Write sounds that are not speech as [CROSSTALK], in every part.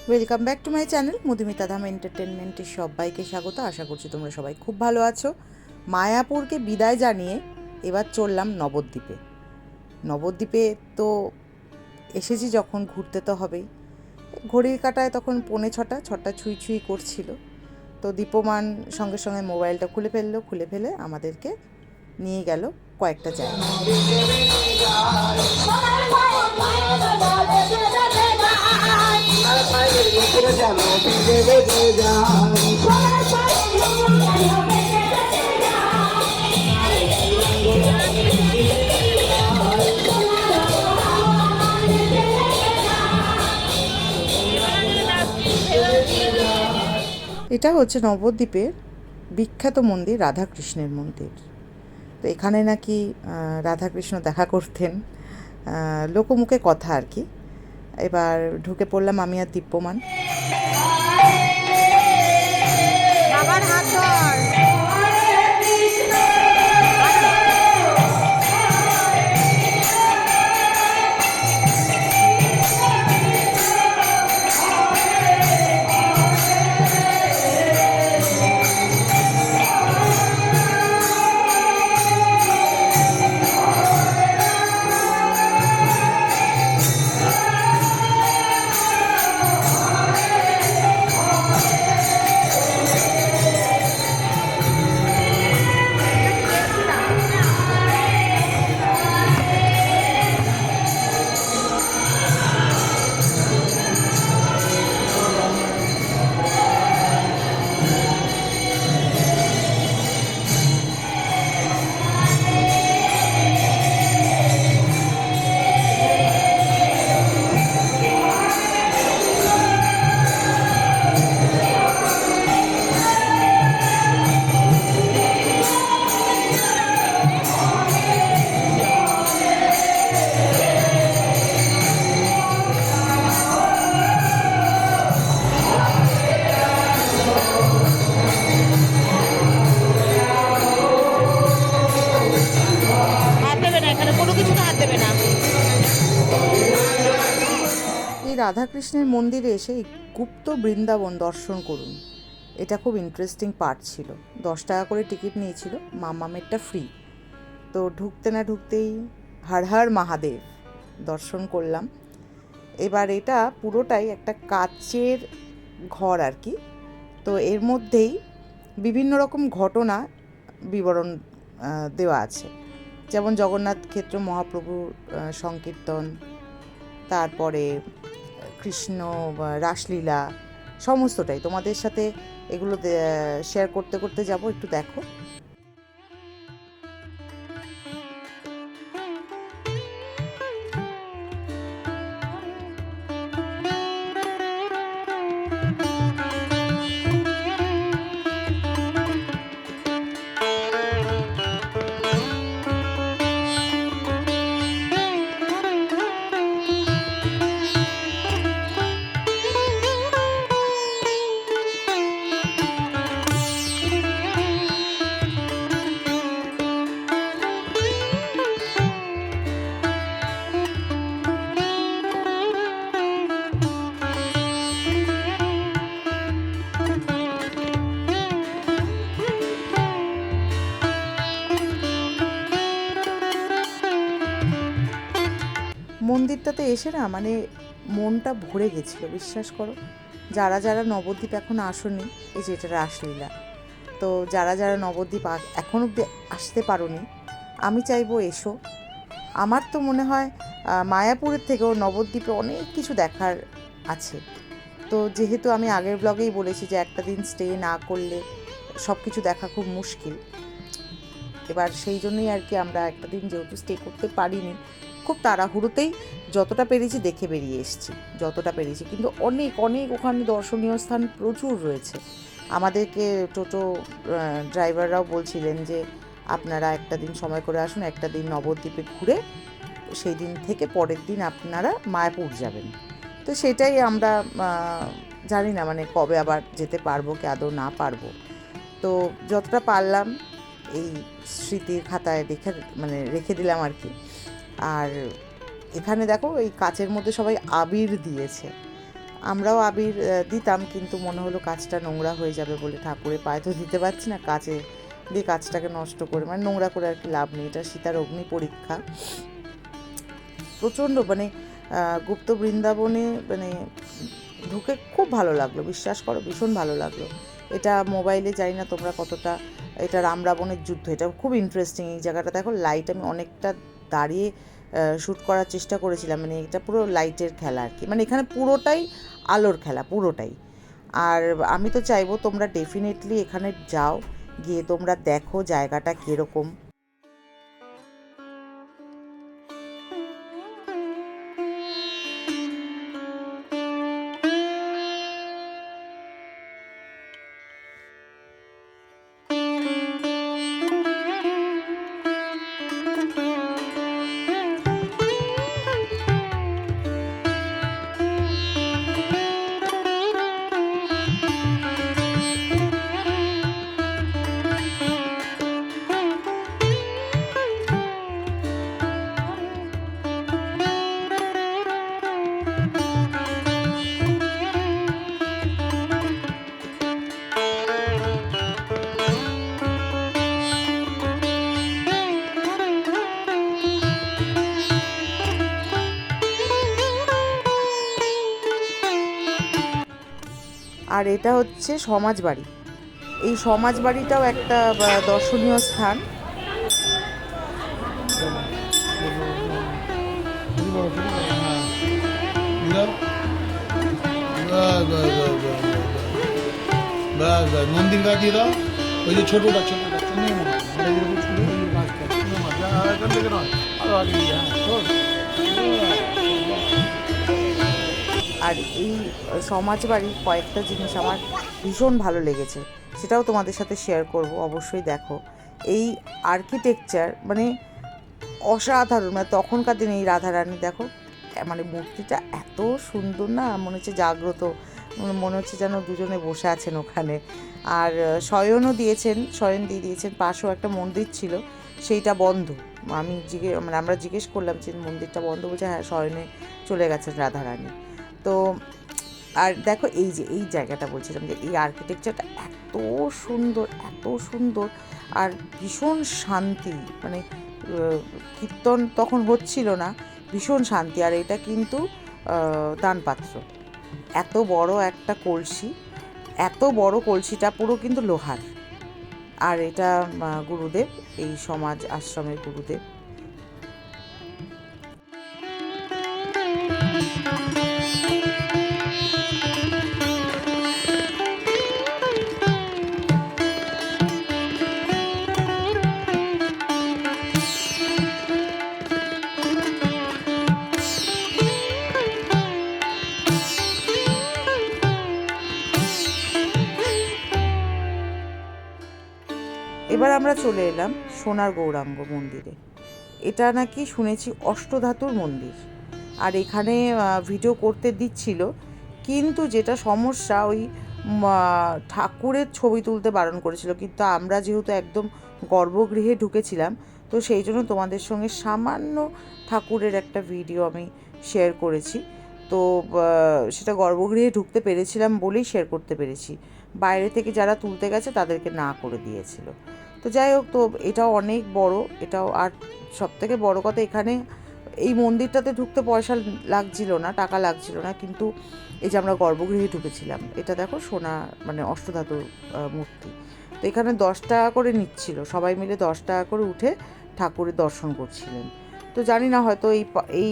Welcome back to my channel Madhumita Dham এন্টারটেনমেন্টের সবাইকে স্বাগত আশা করছি তোমরা সবাই খুব ভালো আছো মায়াপুরকে বিদায় জানিয়ে এবার চললাম নবদ্বীপে নবদ্বীপে তো এসেছি যখন ঘুরতে তো হবেই ঘড়ির কাটায় তখন পৌনে ছটা ছটা ছুঁই ছুঁই করছিল তো দীপমান সঙ্গে সঙ্গে মোবাইলটা খুলে ফেলল খুলে ফেলে আমাদেরকে নিয়ে গেল কয়েকটা জায়গা এটা হচ্ছে নবদ্বীপের বিখ্যাত মন্দির রাধাকৃষ্ণের মন্দির। তো এখানে নাকি রাধাকৃষ্ণ দেখা করতেন। লোকমুখে কথা আর কি। এবার ঢুকে পড়লাম আমি আর দিব্যমান হাত ধর। রাধাকৃষ্ণের মন্দিরে এসে গুপ্ত বৃন্দাবন দর্শন করুন। এটা খুব ইন্টারেস্টিং পার্ট ছিল। দশ টাকা করে টিকিট নিয়েছিল, মামামেরটা ফ্রি তো ঢুকতে না ঢুকতেই হর হর মহাদেব দর্শন করলাম। এবার এটা পুরোটাই একটা কাচের ঘর আর কি। তো এর মধ্যেই বিভিন্ন রকম ঘটনা বিবরণ দেওয়া আছে। যেমন জগন্নাথ ক্ষেত্র, মহাপ্রভুর সংকীর্তন, তারপরে কৃষ্ণ রাসলীলা সমস্তটাই। তোমাদের সাথে এগুলো শেয়ার করতে করতে যাব একটু দেখো। এসে না মানে মনটা ভরে গেছিল, বিশ্বাস করো। যারা যারা নবদ্বীপ এখন আসনি, এই যে এটা রাসলীলা। তো যারা যারা নবদ্বীপ এখন অব্দি আসতে পারোনি, আমি চাইব এসো। আমার তো মনে হয় মায়াপুরের থেকেও নবদ্বীপে অনেক কিছু দেখার আছে। তো যেহেতু আমি আগের ব্লগেই বলেছি যে একটা দিন স্টে না করলে সব কিছু দেখা খুব মুশকিল, এবার সেই জন্যই আর কি আমরা একটা দিন যেহেতু স্টে করতে পারিনি খুব তাড়াহুড়োতেই যতটা পেরেছি দেখে বেরিয়ে এসেছি, যতটা পেরেছি। কিন্তু অনেক অনেক ওখানে দর্শনীয় স্থান প্রচুর রয়েছে। আমাদেরকে টোটো ড্রাইভাররাও বলছিলেন যে, আপনারা একটা দিন সময় করে আসুন, একটা দিন নবদ্বীপে ঘুরে সেই দিন থেকে পরের দিন আপনারা মায়াপুর যাবেন। তো সেটাই আমরা জানি না মানে কবে আবার যেতে পারব, কি আদৌ না পারব। তো যতটা পারলাম, এই স্মৃতির খাতায় রেখে মানে রেখে দিলাম আর কি। আর এখানে দেখো এই কাচের মধ্যে সবাই আবির দিয়েছে। আমরাও আবির দিতাম কিন্তু মনে হলো কাজটা নোংরা হয়ে যাবে বলে ঠাকুরের পায়ে তো দিতে পারছি না কাছে দিয়ে কাজটাকে নষ্ট করে মানে নোংরা করে আর কি লাভ নেই। এটা সীতার অগ্নি পরীক্ষা। প্রচণ্ড মানে গুপ্ত বৃন্দাবনে মানে ঢুকে খুব ভালো লাগল, বিশ্বাস করো ভীষণ ভালো লাগল। এটা মোবাইলে জানি না তোমরা কতটা, এটা রাম রাবণের যুদ্ধ, এটা খুব ইন্টারেস্টিং এই জায়গাটা। দেখো লাইট আমি অনেকটা দাঁড়িয়ে শ্যুট করার চেষ্টা করেছিলাম। মানে এটা পুরো লাইটের খেলা আর কি। মানে এখানে পুরোটাই আলোর খেলা, পুরোটাই। আর আমি তো চাইব তোমরা ডেফিনেটলি এখানে যাও, গিয়ে তোমরা দেখো জায়গাটা কীরকম। আর এটা হচ্ছে সমাজ বাড়ি এই সমাজ বাড়িটাও একটা দর্শনীয় স্থান। হ্যাঁ, হ্যাঁ। আরও এই সমাজ বাড়ির কয়েকটা জিনিস আমার ভীষণ ভালো লেগেছে, সেটাও তোমাদের সাথে শেয়ার করব, অবশ্যই দেখো। এই আর্কিটেকচার মানে অসাধারণ মানে তখনকার দিনে এই রাধারানী দেখো মানে মূর্তিটা এত সুন্দর না, মনে হচ্ছে জাগ্রত মানে হচ্ছে যেন দুজনে বসে আছেন ওখানে। আর শয়নও দিয়েছেন, শয়ন দিয়ে দিয়েছেন, পাশেও একটা মন্দির ছিল, সেইটা বন্ধ। আমি জিজ্ঞেস মানে আমরা জিজ্ঞেস করলাম যে মন্দিরটা বন্ধ বলছে হ্যাঁ শয়নে চলে গেছেন রাধারানী। তো, আর দেখো এই যে, এই জায়গাটা বলছিলাম যে, এই আর্কিটেকচারটা এত সুন্দর এত সুন্দর আর ভীষণ শান্তি মানে কীর্তন তখন হচ্ছিল না, ভীষণ শান্তি। আর এটা কিন্তু দানপাত্র। এত বড় একটা কলসি, এত বড় কলসিটা পুরো কিন্তু লোহার। আর এটা গুরুদেব, এই সমাজ আশ্রমের গুরুদেব। আমরা চলে এলাম সোনার গৌরাঙ্গ মন্দিরে। এটা নাকি শুনেছি অষ্টধাতুর মন্দির। আর এখানে ভিডিও করতে দিচ্ছিল, কিন্তু যেটা সমস্যা, ওই ঠাকুরের ছবি তুলতে বারণ করেছিল। কিন্তু আমরা যেহেতু একদম গর্ভগৃহে ঢুকেছিলাম, তো সেই জন্য তোমাদের সঙ্গে সামান্য ঠাকুরের একটা ভিডিও আমি শেয়ার করেছি। তো সেটা গর্ভগৃহে ঢুকতে পেরেছিলাম বলেই শেয়ার করতে পেরেছি। বাইরে থেকে যারা তুলতে গেছে, তাদেরকে না করে দিয়েছিল। তো যাই হোক, তো এটাও অনেক বড়, এটাও আর সব থেকে বড় কথা এখানে এই মন্দিরটাতে ঢুকতে পয়সা লাগছিল না, টাকা লাগছিল না, কিন্তু এই যে আমরা গর্ভগৃহে ঢুকেছিলাম, এটা দেখো সোনা মানে অষ্টধাতুর মূর্তি। তো এখানে দশ টাকা করে নিচ্ছিল, সবাই মিলে দশ টাকা করে উঠে ঠাকুরের দর্শন করছিলেন। তো জানি না, হয়তো এই এই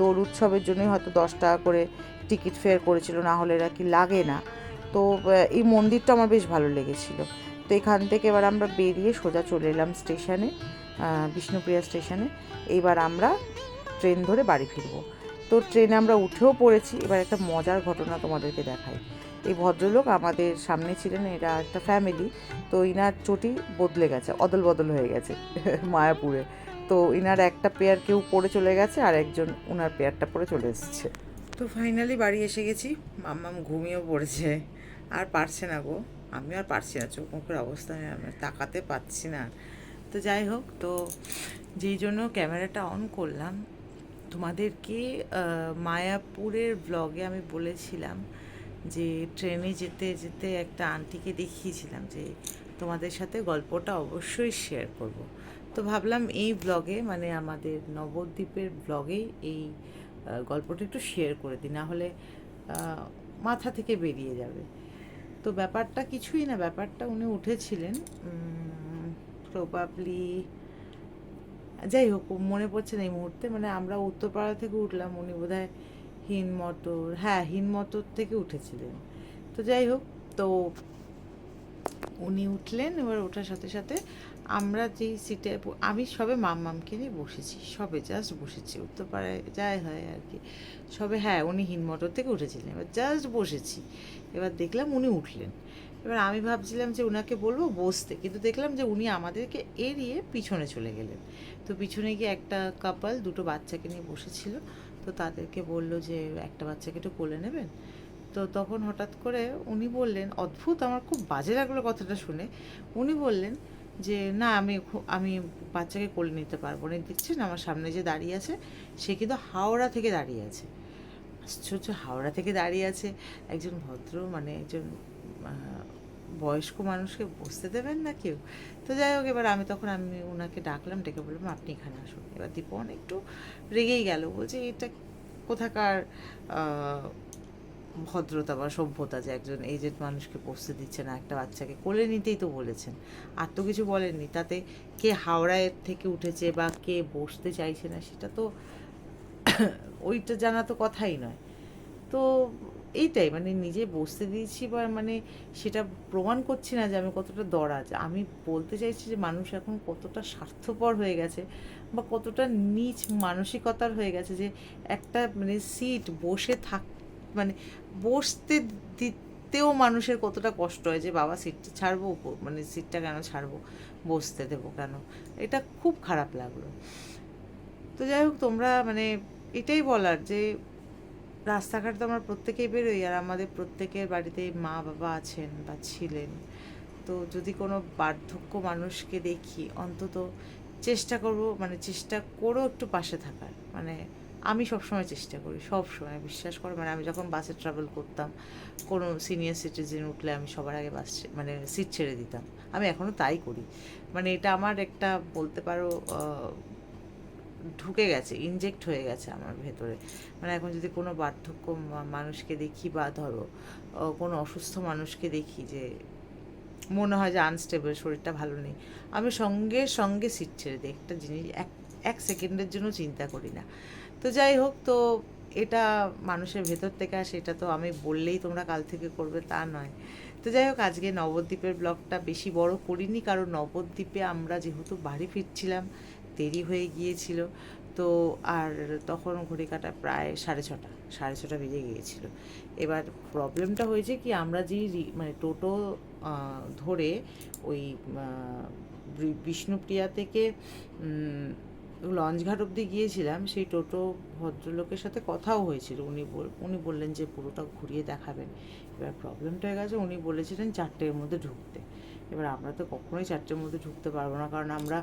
দোল উৎসবের জন্যই হয়তো দশ টাকা করে টিকিট ফেয়ার করেছিল, না হলে এরা কি লাগে না। তো এই মন্দিরটা আমার বেশ ভালো লেগেছিল। তো এখান থেকে এবার আমরা বেরিয়ে সোজা চলে এলাম স্টেশনে বিষ্ণুপ্রিয়া স্টেশনে। এইবার আমরা ট্রেন ধরে বাড়ি ফিরবো। তো ট্রেনে আমরা উঠেও পড়েছি। এবার একটা মজার ঘটনা তোমাদেরকে দেখাই। এই ভদ্রলোক আমাদের সামনে ছিলেন, এরা একটা ফ্যামিলি তো ইনার চটি বদলে গেছে, অদল বদল হয়ে গেছে [LAUGHS] মায়াপুরে। তো ইনার একটা পেয়ার কেউ পরে চলে গেছে, আর একজন ওনার পেয়ারটা পরে চলে এসেছে। তো ফাইনালি বাড়ি এসে গেছি। মাম্মাম ঘুমিয়েও পড়েছে। আর পারছে না গো। আমি আর পারছি না, চোখ মুখের অবস্থা আমি তাকাতে পারছি না। তো যাই হোক, তো যেই জন্য ক্যামেরাটা অন করলাম, তোমাদেরকে মায়াপুরের ব্লগে আমি বলেছিলাম যে ট্রেনে যেতে যেতে একটা আন্টিকে দেখিয়েছিলাম যে তোমাদের সাথে গল্পটা অবশ্যই শেয়ার করব। তো ভাবলাম এই ব্লগে মানে আমাদের নবদ্বীপের ব্লগেই এই গল্পটা একটু শেয়ার করে দিই, না হলে মাথা থেকে বেরিয়ে যাবে। তো ব্যাপারটা কিছুই না, ব্যাপারটা উনি উঠেছিলেন। প্রবাবলি যাই হোক, মনে পড়ছে না এই মুহূর্তে। মানে আমরা উত্তরপাড়া থেকে উঠলাম, উনি বোধ হয় হিনমটর হ্যাঁ হিনমটর থেকে উঠেছিলেন। তো যাই হোক, তো উনি উঠলেন, এবার ওঠার সাথে সাথে আমরা যেই সিটে আমি সবে মামমামকে নিয়ে বসেছি, সবে জাস্ট বসেছি উত্তরপাড়ায় যাই হয় আর কি। সবে হ্যাঁ উনি হিন মটর থেকে উঠেছিলেন, এবার জাস্ট বসেছি। এবার দেখলাম উনি উঠলেন। এবার আমি ভাবছিলাম যে ওনাকে বলব বসতে, কিন্তু দেখলাম যে উনি আমাদেরকে এড়িয়ে পিছনে চলে গেলেন। তো পিছনে গিয়ে একটা কাপাল দুটো বাচ্চাকে নিয়ে বসেছিল। তো তাদেরকে বলল যে, একটা বাচ্চাকে একটু কোলে নেবেন? তো তখন হঠাৎ করে উনি বললেন, অদ্ভুত, আমার খুব বাজে লাগল কথাটা শুনে। উনি বললেন যে, না, আমি আমি বাচ্চাকে কোলে নিতে পারব না। দেখছেন আমার সামনে যে দাঁড়িয়ে আছে, সে কিন্তু হাওড়া থেকে দাঁড়িয়ে আছে। আশ্চর্য, হাওড়া থেকে দাঁড়িয়ে আছে। একজন ভদ্র মানে একজন বয়স্ক মানুষকে বসতে দেবেন না কেউ? তো যাই হোক, এবার আমি তখন, আমি ওনাকে ডাকলাম, ডেকে বললাম, আপনি এখানে আসুন। এবার দীপন একটু রেগেই গেল। বলছে, এটা কোথাকার ভদ্রতা বা সভ্যতা যে একজন এজেড মানুষকে বসতে দিচ্ছে না, একটা বাচ্চাকে কোলে নিতেই তো বলেছেন। আর তো কিছু বলেননি, তাতে কে হাওড়ায় থেকে উঠেছে বা কে বসতে চাইছে না সেটা তো [COUGHS] ওইটা জানা তো কথাই নয়। তো এইটাই মানে নিজে বসতে দিয়েছি বা মানে সেটা প্রমাণ করছি না যে আমি কতটা দরাজ। আমি বলতে চাইছি যে মানুষ এখন কতটা স্বার্থপর হয়ে গেছে বা কতটা নিচ মানসিকতার হয়ে গেছে যে একটা মানে সিট বসে থাক মানে বসতে দিতেও মানুষের কতটা কষ্ট হয় যে, বাবা, সিটটা ছাড়বো মানে সিটটা কেন ছাড়বো? বসতে দেবো কেন? এটা খুব খারাপ লাগল। তো যাই হোক, তোমরা মানে এটাই বলার যে, রাস্তাঘাট তো আমরা প্রত্যেকেই বেরোই, আর আমাদের প্রত্যেকের বাড়িতে মা বাবা আছেন বা ছিলেন। তো যদি কোনো বার্ধক্য মানুষকে দেখি, অন্তত চেষ্টা করব মানে চেষ্টা করো একটু পাশে থাকার। মানে আমি সবসময় চেষ্টা করি সব সময় বিশ্বাস করো। মানে আমি যখন বাসে ট্রাভেল করতাম, কোনো সিনিয়র সিটিজেন উঠলে আমি সবার আগে বাস মানে সিট ছেড়ে দিতাম। আমি এখনও তাই করি। মানে এটা আমার একটা বলতে পারো ঢুকে গেছে ইনজেক্ট হয়ে গেছে আমার ভেতরে। মানে এখন যদি কোনো বার্ধক্য মানুষকে দেখি বা ধরো কোনো অসুস্থ মানুষকে দেখি যে মনে হয় যে আনস্টেবল শরীরটা ভালো নেই, আমি সঙ্গে সঙ্গে সিট ছেড়ে দিই। একটা জিনিস এক এক সেকেন্ডের জন্য চিন্তা করি না। তো যাই হোক, তো এটা মানুষের ভেতর থেকে আসে, এটা তো আমি বললেই তোমরা কাল থেকে করবে তা নয়। তো যাই হোক, আজকে নবদ্বীপের ব্লগটা বেশি বড় করিনি, কারণ নবদ্বীপে আমরা যেহেতু বাড়ি ফিরছিলাম, দেরি হয়ে গিয়েছিল। তো আর তখন ঘড়ি কাটা প্রায় সাড়ে ছটা সাড়ে ছটা বেজে গিয়েছিল। এবার প্রবলেমটা হয়েছে কি, আমরা যেই রি- মানে টোটো ধরে ওই বিষ্ণুপ্রিয়া থেকে লঞ্চঘাট অবধি গিয়েছিলাম সেই টোটো ভদ্রলোকের সাথে কথাও হয়েছিল। উনি উনি বললেন যে পুরোটা ঘুরিয়ে দেখাবেন। এবার প্রবলেমটা হয়ে গেছে উনি বলেছিলেন চারটের মধ্যে ঢুকতে। এবার আমরা তো কখনোই চারটের মধ্যে ঢুকতে পারব না কারণ আমরা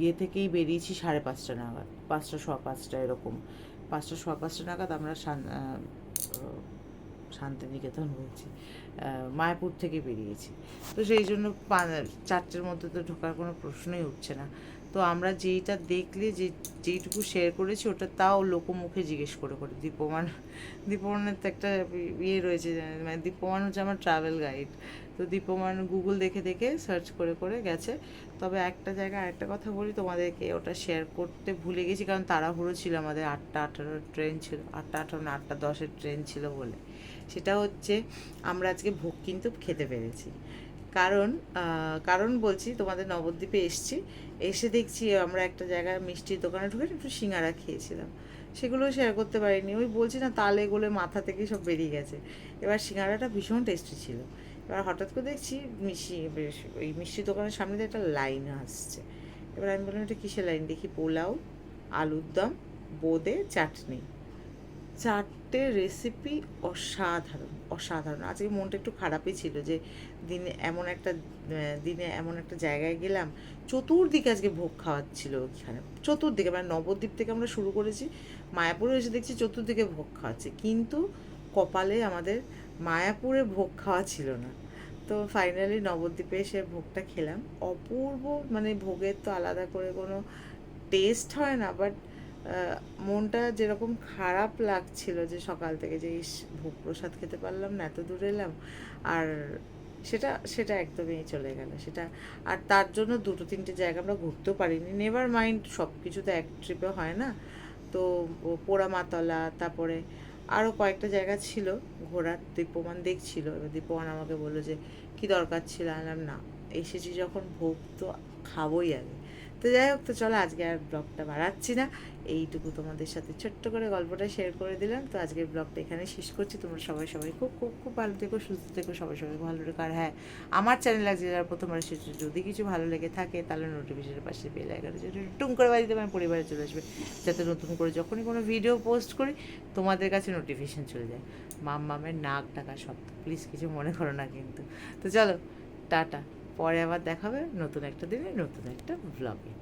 ইয়ে থেকেই বেরিয়েছি সাড়ে পাঁচটা নাগাদ পাঁচটা সোয়া পাঁচটা এরকম। পাঁচটা সোয়া পাঁচটা নাগাদ আমরা শান্তিনিকেতন আহ, মায়াপুর থেকে বেরিয়েছি। তো সেই জন্য চারটের মধ্যে তো ঢোকার কোনো প্রশ্নই উঠছে না। তো আমরা যেইটা দেখলে, যে যেইটুকু শেয়ার করেছি, ওটা তাও লোকমুখে জিজ্ঞেস করে করে। দীপমান, দীপমানের তো একটা ইয়ে রয়েছে মানে দীপমান হচ্ছে আমার ট্রাভেল গাইড তো দীপমান গুগল দেখে দেখে সার্চ করে করে গেছে। তবে একটা জায়গায় আরেকটা কথা বলি, তোমাদেরকে ওটা শেয়ার করতে ভুলে গেছি, কারণ তাড়াহুড়ো ছিল আমাদের, আটটা আঠারো ট্রেন ছিল, আটটা আঠারো না, আটটা দশের ট্রেন ছিল বলে। সেটা হচ্ছে, আমরা আজকে ভোগ কিন্তু খেতে পেরেছি। কারণ কারণ বলছি তোমাদের নবদ্বীপে এসছি। এসে দেখছি আমরা একটা জায়গায় মিষ্টির দোকানে ঢুকে একটু সিঙ্গারা খেয়েছিলাম। সেগুলো শেয়ার করতে পারিনি। ওই বলছি না, তালে গোলে মাথা থেকে সব বেরিয়ে গেছে। এবার সিঙ্গারাটা ভীষণ টেস্টি ছিল। এবার হঠাৎ করে দেখছি মিষ্টি ওই মিষ্টির দোকানের সামনে দিয়ে একটা লাইন আসছে। এবার আমি বললাম, এটা কিসের লাইন দেখি পোলাও, আলুর দম, বোঁদে, চাটনি। চারটে রেসিপি অসাধারণ অসাধারণ। আজকে মনটা একটু খারাপই ছিল যে দিনে এমন একটা দিনে এমন একটা জায়গায় গেলাম, চতুর্দিকে আজকে ভোগ খাওয়াচ্ছিল ওইখানে। চতুর্দিকে মানে নবদ্বীপ থেকে আমরা শুরু করেছি, মায়াপুরে এসে দেখছি চতুর্দিকে ভোগ খাওয়াচ্ছে। কিন্তু কপালে আমাদের মায়াপুরে ভোগ খাওয়া ছিল না। তো ফাইনালি নবদ্বীপে এসে ভোগটা খেলাম। অপূর্ব মানে ভোগের তো আলাদা করে কোনো টেস্ট হয় না বাট মনটা যেরকম খারাপ লাগছিল যে সকাল থেকে যে, ইস, ভোগ প্রসাদ খেতে পারলাম না, এত দূর এলাম। আর সেটা সেটা একদমই চলে গেল। সেটা, আর তার জন্য দুটো, তিনটে জায়গা আমরা ঘুরতেও পারিনি। নেভার মাইন্ড সব কিছু তো এক ট্রিপে হয় না। তো পোড়ামাতলা তারপরে আরও কয়েকটা জায়গা ছিল ঘোরার দীপমান দেখছিল। এবার দীপমান আমাকে বলল যে, কী দরকার ছিল? আনলাম না, এসেছি যখন ভোগ তো খাবোই আগে। তো যাই হোক, তো চলো আজকে আর ব্লগটা বাড়াচ্ছি না। এইটুকু তোমাদের সাথে ছোট্ট করে গল্পটা শেয়ার করে দিলাম। তো আজকের ব্লগটা এখানে শেষ করছি। তোমরা সবাই সবাই খুব খুব খুব ভালো থেকো, সুস্থ থেকো, সবাই সবাই ভালো থেকো। আর হ্যাঁ আমার চ্যানেল আজকে যারা প্রথমবার এসেছে যদি কিছু ভালো লেগে থাকে, তাহলে নোটিফিকেশনের পাশে বেল যদি টুং করে বাড়িতে আমার পরিবারে চলে আসবে। যাতে নতুন করে যখনই কোনো ভিডিও পোস্ট করি, তোমাদের কাছে নোটিফিকেশন চলে যায়। মাম, মামের নাক ডাকা শব্দ প্লিজ কিছু মনে করো না কিন্তু। তো চলো, টাটা। পরে আবার দেখাবে নতুন একটা দিনে নতুন একটা ব্লগে